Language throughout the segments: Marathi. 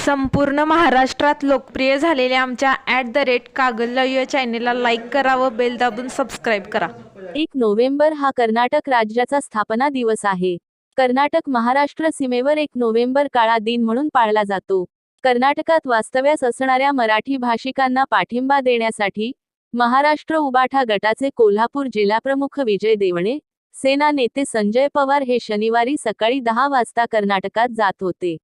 संपूर्ण महाराष्ट्रात लोकप्रिय झालेल्या आमच्या ॲट द रेट कागल या चॅनेलला लाईक करा व बेल दाबून सबस्क्राईब करा. एक नोव्हेंबर हा कर्नाटक राज्याचा स्थापना दिवस आहे. कर्नाटक महाराष्ट्र सीमेवर एक नोव्हेंबर काळा दिन म्हणून पाळला जातो. कर्नाटकात वास्तव्यास असणाऱ्या मराठी भाषिकांना पाठिंबा देण्यासाठी महाराष्ट्र उबाठा गटाचे कोल्हापूर जिल्हाप्रमुख विजय देवणे सेना नेते संजय पवार हे शनिवारी सकाळी दहा वाजता कर्नाटकात जात होते.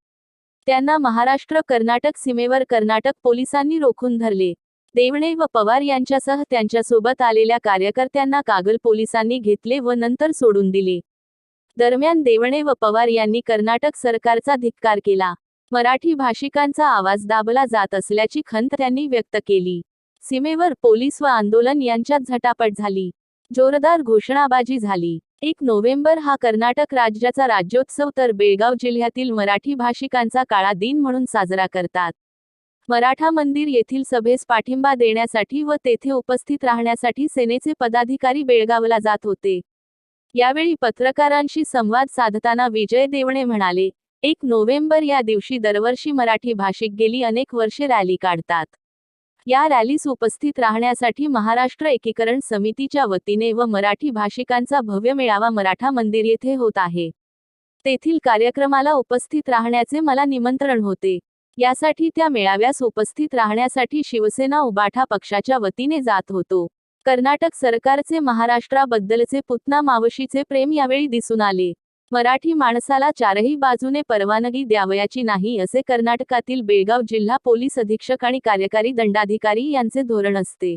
त्यांना महाराष्ट्र कर्नाटक सीमेवर कर्नाटक पोलिसांनी रोखून धरले. देवणे व पवार यांच्यासह त्यांच्यासोबत आलेल्या कार्यकर्त्यांना कागल पोलिसांनी घेतले व नंतर सोडून दिले. दरम्यान देवणे व पवार यांनी कर्नाटक सरकारचा धिक्कार केला. मराठी भाषिकांचा आवाज दाबला जात असल्याची खंत त्यांनी व्यक्त केली. सीमेवर पोलीस व आंदोलन यांच्यात झटापट झाली. जोरदार घोषणाबाजी झाली. एक नोव्हेंबर हा कर्नाटक राज्याचा राज्योत्सव तर बेळगाव जिल्ह्यातील मराठी भाषिकांचा काळा दिन म्हणून साजरा करतात. मराठा मंदिर येथील सभेस पाठिंबा देण्यासाठी व तेथे उपस्थित राहण्यासाठी सेनेचे पदाधिकारी बेळगावला जात होते. यावेळी पत्रकारांशी संवाद साधताना विजय देवणे म्हणाले एक नोव्हेंबर या दिवशी दरवर्षी मराठी भाषिक गेली अनेक वर्षे रॅली काढतात. या रॅलीस उपस्थित राहण्यासाठी महाराष्ट्र एकीकरण समितीच्या वतीने व मराठी भाषिकांचा भव्य मेळावा मराठा मंदिर येथे होत आहे. तेथील कार्यक्रमाला उपस्थित राहण्याचे मला निमंत्रण होते. यासाठी त्या मेळाव्यास उपस्थित राहण्यासाठी शिवसेना उबाठा पक्षाच्या वतीने जात होतो. कर्नाटक सरकारचे महाराष्ट्राबद्दलचे पुतना मावशीचे प्रेम यावेळी दिसून आले. मराठी माणसाला चारही बाजूने परवानगी द्यावयाची नाही असे कर्नाटकातील बेळगाव जिल्हा पोलीस अधीक्षक आणि कार्यकारी दंडाधिकारी यांचे धोरण असते.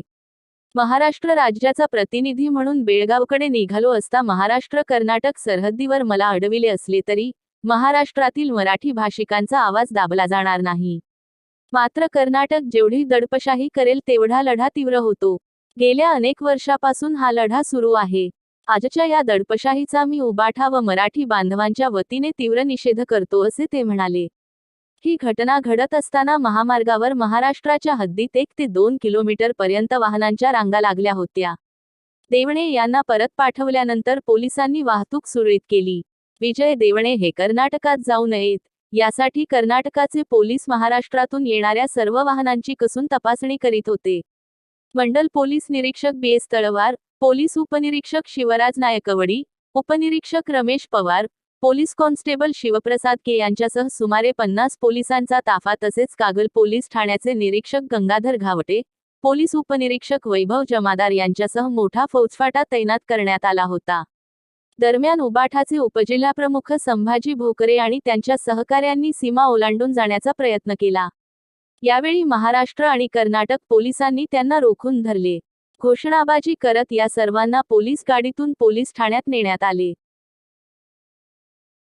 महाराष्ट्र राज्याचा प्रतिनिधी म्हणून बेळगावकडे निघालो असता महाराष्ट्र कर्नाटक सरहद्दीवर मला अडविले असले तरी महाराष्ट्रातील मराठी भाषिकांचा आवाज दाबला जाणार नाही. मात्र कर्नाटक जेवढी दडपशाही करेल तेवढा लढा तीव्र होतो. गेल्या अनेक वर्षापासून हा लढा सुरू आहे. आजच्या या दडपशाहीचा मी उबाठा व मराठी बांधवांच्या वतीने तीव्र निषेध करतो असे ते म्हणाले. ही घटना घडत असताना महामार्गावर महाराष्ट्राच्या हद्दीत एक ते दोन किलोमीटर पर्यंत वाहनांच्या रांगा लागल्या होत्या. देवणे यांना परत पाठवल्यानंतर पोलिसांनी वाहतूक सुरळीत केली. विजय देवणे हे कर्नाटकात जाऊ नयेत. यासाठी कर्नाटकाचे पोलीस महाराष्ट्रातून येणाऱ्या सर्व वाहनांची कसून तपासणी करीत होते. मंडल पोलीस निरीक्षक बी एस तळवार पोलीस उपनिरीक्षक शिवराज नायकवडी उपनिरीक्षक Ramesh Pawar police constable Shivprasad K यांच्यासह सुमारे पन्नास पोलिसांचा ताफा तसेच कागल पोलीस ठाण्याचे निरीक्षक गंगाधर घावटे पोलीस उपनिरीक्षक वैभव जमादार यांच्यासह मोठा फौजफाटा तैनात करण्यात आला होता. दरम्यान उबाठाचे उपजिल्हाप्रमुख संभाजी भोकरे आणि त्यांच्या सहकाऱ्यांनी सीमा ओलांडून जाण्याचा प्रयत्न केला. यावेळी महाराष्ट्र आणि कर्नाटक पोलिसांनी त्यांना रोखून धरले. घोषणाबाजी करत या सर्वांना पोलीस गाडीतून पोलीस ठाण्यात नेण्यात आले.